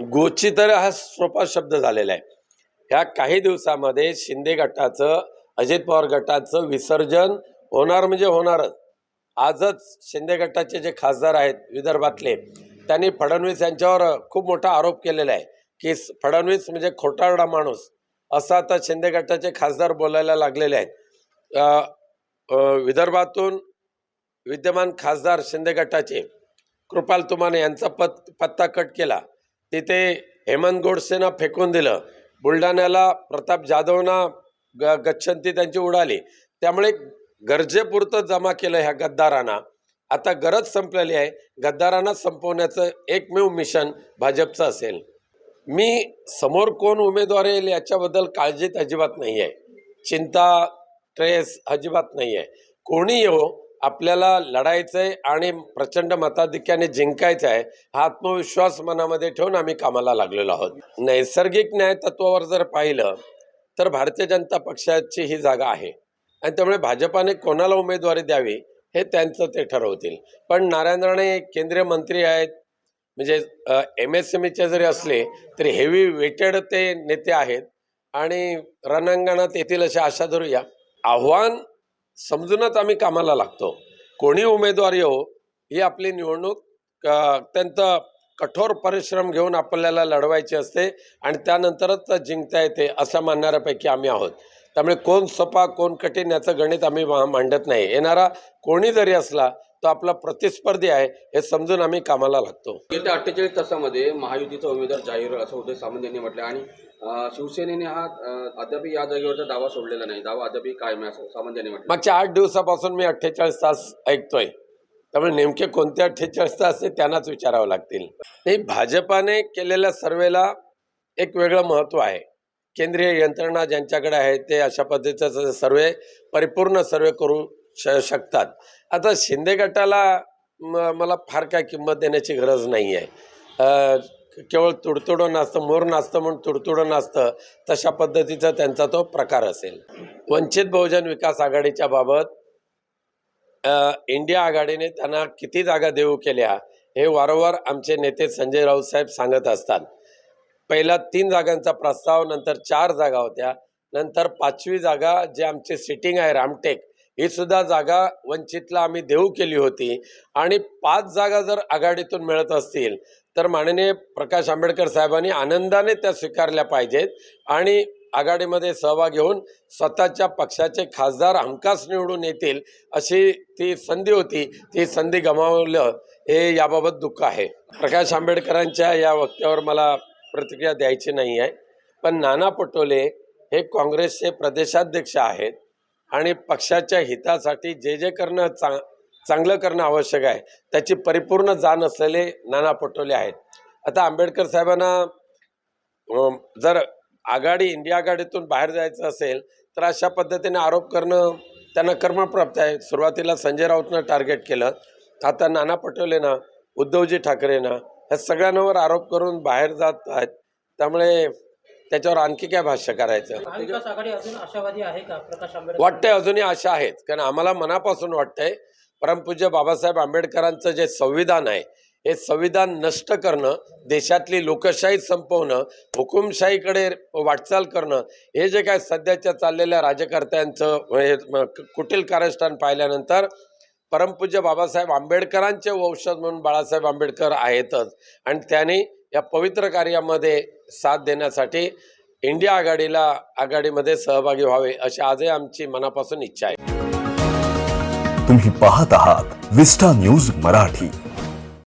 गोचितर हा सोपा शब्द झालेला आहे. ह्या काही दिवसामध्ये शिंदे गटाचं अजित पवार गटाचं विसर्जन होणार म्हणजे होणारच. आजच शिंदे गटाचे जे खासदार आहेत विदर्भातले त्यांनी फडणवीस यांच्यावर खूप मोठा आरोप केलेला आहे की फडणवीस म्हणजे खोटारडा माणूस. असं आता शिंदे गटाचे खासदार बोलायला लागलेले आहेत. विदर्भातून विद्यमान खासदार शिंदे गटाचे कृपाल तुमाने यांचा पत पत्ता कट केला. तिथे हेमंत गोडसेनं फेकून दिलं. बुलढाण्याला प्रताप जाधवना ग गच्छंती त्यांची उडाली. त्यामुळे गरजेपुरतं जमा केलं ह्या गद्दारांना. आता गरज संपलेली आहे. गद्दारांना संपवण्याचं एकमेव मिशन भाजपचं असेल. मी समोर कोण उमेदवार येईल याच्याबद्दल काळजीत अजिबात नाही आहे चिंता ट्रेस अजिबात नाही आहे कोणी येऊ आपल्याला लढायचं आहे आणि प्रचंड मताधिक्याने जिंकायचं आहे हा आत्मविश्वास मनामध्ये ठेवून आम्ही कामाला लागलेलो आहोत. नैसर्गिक न्याय तत्वावर जर पाहिलं तर भारतीय जनता पक्षाची ही जागा आहे. आणि त्यामुळे भाजपाने कोणाला उमेदवारी द्यावी हे त्यांचं ते ठरवतील. पण नारायण राणे केंद्रीय मंत्री आहेत म्हणजे एम एस एम ईचे जरी असले तरी हेवी वेटेड ते नेते आहेत. आणि रणांगणात येतील अशी आशा धरूया. आव्हान समजूनच आम्ही कामाला लागतो. कोणी उमेदवार येऊ ही आपली निवडणूक अत्यंत कठोर परिश्रम घेऊन आपल्याला लढवायची असते आणि त्यानंतरच जिंकता येते असं मानणाऱ्यापैकी आम्ही आहोत. त्यामुळे कोण सोपा कोण कठीण याचं गणित आम्ही मा- मांडत नाही. येणारा कोणी जरी असला तो आपला प्रतिस्पर्धी आहे हे समजून आम्ही कामाला लागतो. येत्या अठ्ठेचाळीस तासामध्ये महायुतीचा उमेदवार जाहीर होईल असं उदय सामंत यांनी म्हटलं आणि शिवसेनेने हा अद्याप या जागेवरचा दावा सोडलेला नाही. दावा अद्याप कायम आहे असं सामंत यांनी म्हटलं. मागच्या आठ दिवसापासून मी अठ्ठेचाळीस तास ऐकतोय. त्यामुळे नेमके कोणते अठ्ठेचाळीस तास हे त्यांनाच विचारावं लागतील. नाही भाजपाने केलेल्या सर्वेला एक वेगळं महत्त्व आहे. केंद्रीय यंत्रणा ज्यांच्याकडे आहे ते अशा पद्धतीचा सर्वे परिपूर्ण सर्वे करू श शकतात. आता शिंदे गटाला म मला फार काय किंमत देण्याची गरज नाही आहे. केवळ तुडतुडं नाचतं मोर नाचतं म्हणून तुडतुडं नाचतं तशा पद्धतीचा त्यांचा तो प्रकार असेल. वंचित बहुजन विकास आघाडीच्या बाबत इंडिया आघाडीने त्यांना किती जागा देऊ केल्या हे वारंवार आमचे नेते संजय राऊत साहेब सांगत असतात. पहिला तीन जागांचा प्रस्ताव नंतर चार जागा होत्या नंतर पाचवी जागा जे आमचे सिटिंग आहे रामटेक ही सुद्धा जागा वंचितला आम्ही देऊ केली होती. आणि पाच जागा जर आघाडीतून मिळत असतील तर माननीय प्रकाश आंबेडकर साहेबांनी आनंदाने त्या स्वीकारल्या पाहिजेत. आणि आघाडीमध्ये सहभाग घेऊन स्वतःच्या पक्षाचे खासदार हमखास निवडून येतील अशी ती संधी होती. ती संधी गमावलं हे याबाबत दुःख आहे. प्रकाश आंबेडकरांच्या या वक्त्यावर मला प्रतिक्रिया द्यायची नाही आहे पण नाना पटोले हे काँग्रेसचे प्रदेशाध्यक्ष आहेत. आणि पक्षाच्या हितासाठी जे जे करणं चा चांगलं करणं आवश्यक आहे त्याची परिपूर्ण जाण असलेले नाना पटोले आहेत. आता आंबेडकर साहेबांना जर आघाडी इंडिया आघाडीतून बाहेर जायचं असेल तर अशा पद्धतीने आरोप करणं त्यांना कर्मप्राप्त आहे. सुरुवातीला संजय राऊतनं टार्गेट केलं. आता नाना पटोलेनं उद्धवजी ठाकरेंना ह्या सगळ्यांवर आरोप करून बाहेर जात आहेत. त्यामुळे त्याच्यावर आणखी काय भाष्य करायचं? वाटतंय अजूनही आशा आहेत. कारण आम्हाला मनापासून वाटतंय परमपूज्य बाबासाहेब आंबेडकरांचं जे संविधान आहे हे संविधान नष्ट करणं देशातली लोकशाही संपवणं हुकुमशाहीकडे वाटचाल करणं हे जे काय सध्याच्या चाललेल्या राजकर्त्यांचं हे कुटील कारस्थान पाहिल्यानंतर परमपूज्य बाबासाहेब आंबेडकरांचे वंशज म्हणून बाळासाहेब आंबेडकर आहेतच. आणि त्यांनी या पवित्र कार्यामध्ये साथ देण्यासाठी इंडिया आघाडीला आघाडीमध्ये सहभागी व्हावे अशी आजही आमची मनापासून इच्छा आहे. तुम्ही पाहत आहात विस्टा न्यूज मराठी.